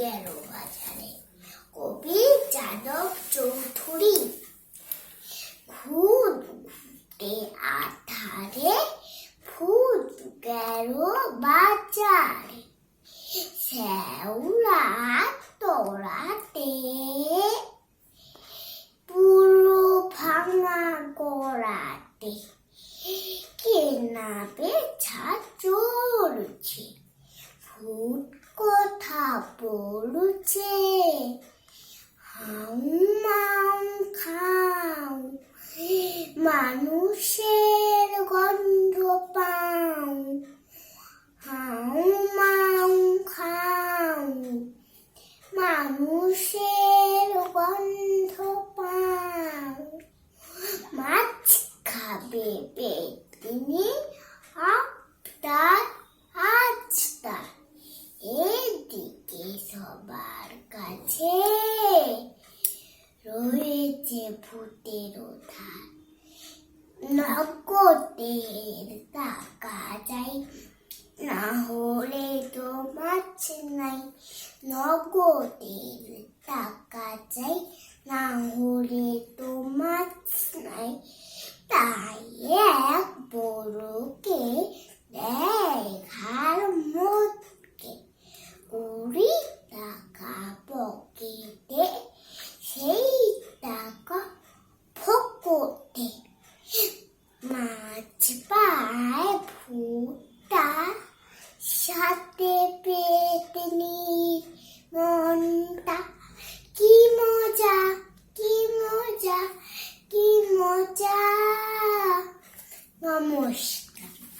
গেল বাজারে। কবি যাদব চৌধুরী ঘুরতে আধারে ফুট গেল বাজারে। শ্যাওলা তোরাতে পুরো ভাঙা করাতে কেনাবে ছা চলছে। ফুট পড়ছে হাম খাও। মানুষের গন্ধ পাও। হাম খাও। মানুষের গন্ধ পাও মাছ খাবে পেতনি আপনার আজটা এদিকে সবার কাছে রয়েছে ভূতের ধার নগদের টাকা চাই, না হলে তো মাছ নাই। নগদের টাকা চাই, না হলে তো মাছ নাই। তাই এক বড়কে ফকটে মাছ পায় ভুটা সাথে পেতনির মনটা কি মজা কি মজা কি মজা নমস্কার